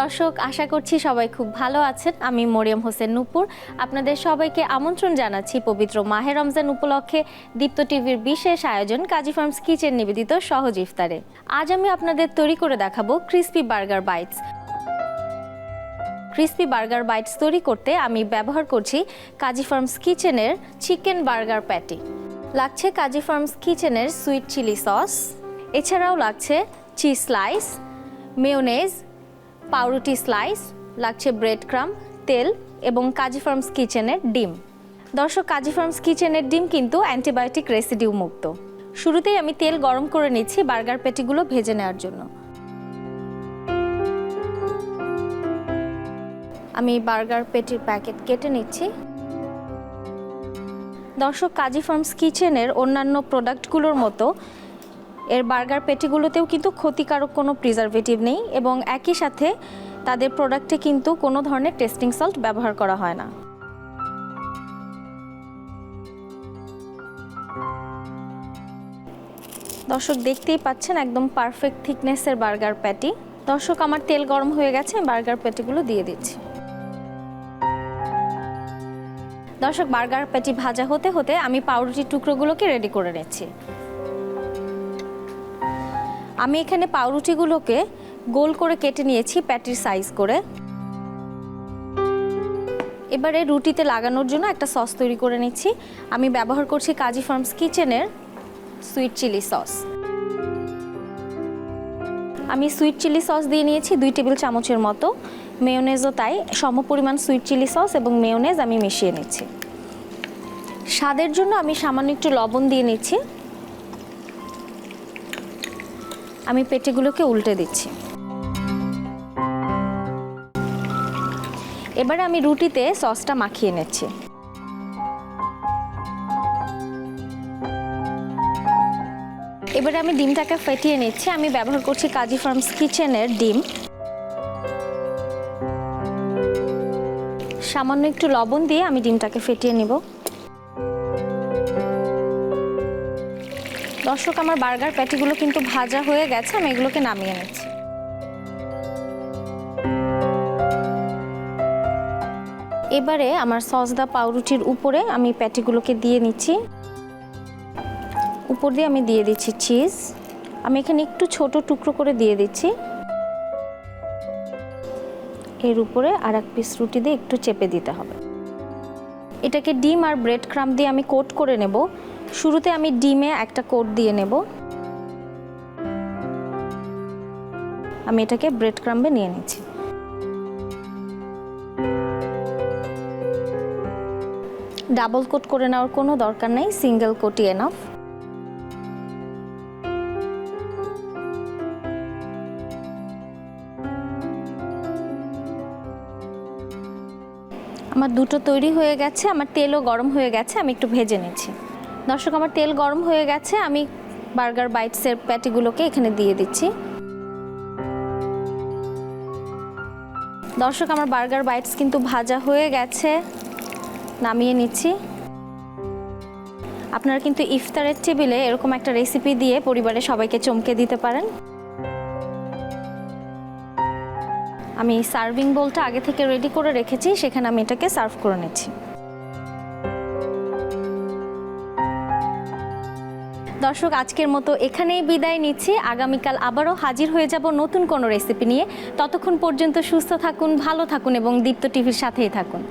দর্শক, আশা করছি সবাই খুব ভালো আছেন। আমি মরিয়ম হোসেন নূপুর। আপনাদের সবাইকে আমন্ত্রণ জানাচ্ছি পবিত্র মাহে রমজান উপলক্ষে দীপ্ত টিভির বিশেষ আয়োজন কাজী ফার্মস কিচেন নিবেদিত সহজ ইফতারে। আজ আমি আপনাদের তৈরি করে দেখাবো crispy burger bites. Crispy burger bites তৈরি করতে আমি ব্যবহার করছি কাজী ফার্মস কিচেনের চিকেন বার্গার প্যাটি। লাগছে কাজী ফার্মস কিচেনের সুইট চিলি সস। এছাড়াও লাগছে চিজ স্লাইস, মেয়োনেজ পাউরুটি স্লাইস, লাগছে ব্রেড ক্রাম তেল এবং কাজী ফার্মস কিচেনের ডিম। দর্শক, কাজী ফার্মস কিচেনের ডিম কিন্তু অ্যান্টিবায়োটিক রেসিডিউ মুক্ত। শুরুতেই আমি তেল গরম করে নিচ্ছি বার্গার প্যাটিগুলো ভেজে নেওয়ার জন্য। আমি বার্গার পেটির প্যাকেট কেটে নিচ্ছি। দর্শক, কাজী ফার্মস কিচেনের অন্যান্য প্রোডাক্টগুলোর মতো এর বার্গার পেটিগুলোতেও কিন্তু ক্ষতিকারক কোনো প্রিজারভেটিভ নেই এবং একই সাথে তাদের প্রোডাক্টে কিন্তু কোনো ধরনের টেস্টিং সল্ট ব্যবহার করা হয় না। দর্শক দেখতেই পাচ্ছেন একদম পারফেক্ট থিকনেসের বার্গার প্যাটি দর্শক, আমার তেল গরম হয়ে গেছে, বার্গার প্যাটিগুলো দিয়ে দিচ্ছি। দর্শক, বার্গার প্যাটি ভাজা হতে হতে আমি পাউরুটির টুকরোগুলোকে রেডি করে নিচ্ছি। আমি এখানে পাউরুটিগুলোকে গোল করে কেটে নিয়েছি প্যাটির সাইজ করে। এবারে রুটিতে লাগানোর জন্য একটা সস তৈরি করে নিচ্ছি। আমি ব্যবহার করছি কাজী ফার্মস কিচেনের সুইট চিলি সস। আমি সুইট চিলি সস দিয়ে নিয়েছি দুই টেবিল চামচের মতো। মেয়োনেজও তাই সমপরিমাণ সুইট চিলি সস এবং মেয়োনেজ আমি মিশিয়ে নিচ্ছি। স্বাদের জন্য আমি সামান্য একটু লবণ দিয়ে নিচ্ছি। আমি পেটিগুলোকে উল্টে দিচ্ছি। এবারে আমি রুটিতে সসটা মাখিয়ে নিচ্ছি। এবারে আমি ডিমটাকে ফেটিয়ে নিচ্ছি। আমি ব্যবহার করছি কাজী ফার্মস কিচেনের ডিম। সামান্য একটু লবণ দিয়ে আমি ডিমটাকে ফেটিয়ে নিব। দর্শক, আমার বার্গার প্যাটিগুলো কিন্তু ভাজা হয়ে গেছে, আমি এগুলোকে নামিয়ে নিচ্ছি। এবারে আমার সসদা পাউরুটির উপরে আমি প্যাটিগুলোকে দিয়ে নিচ্ছি। উপর দিয়ে আমি দিয়ে দিচ্ছি চিজ। আমি এখানে একটু ছোট টুকরো করে দিয়ে দিচ্ছি। এর উপরে আর এক পিস রুটি দিয়ে একটু চেপে দিতে হবে। এটাকে ডিম আর ব্রেড ক্রাম দিয়ে আমি কোট করে নেব। শুরুতে আমি ডিমে একটা কোট দিয়ে নেব। আমি এটাকে ব্রেড ক্রাম্বে নিয়ে নিচ্ছি। ডাবল কোট করে নেওয়ার কোনো দরকার নেই, সিঙ্গেল কোটই এনাফ আমার দুটো তৈরি হয়ে গেছে, আমার তেলও গরম হয়ে গেছে, আমি একটু ভেজে নিচ্ছি। দর্শক, আমার তেল গরম হয়ে গেছে, আমি বার্গার বাইটসের প্যাটিগুলোকে এখানে দিয়ে দিচ্ছি। দর্শক, আমার বার্গার বাইটস কিন্তু ভাজা হয়ে গেছে, নামিয়ে নিচ্ছি। আপনারা কিন্তু ইফতারের টেবিলে এরকম একটা রেসিপি দিয়ে পরিবারের সবাইকে চমকে দিতে পারেন। আমি সার্ভিং বোলটা আগে থেকে রেডি করে রেখেছি, সেখানে আমি এটাকে সার্ভ করে নিচ্ছি। দর্শক, আজকের মতো এখানেই বিদায় নিচ্ছি। আগামীকাল আবারও হাজির হয়ে যাব নতুন কোনো রেসিপি নিয়ে। ততক্ষণ পর্যন্ত সুস্থ থাকুন, ভালো থাকুন এবং দীপ্ত টিভির সাথেই থাকুন।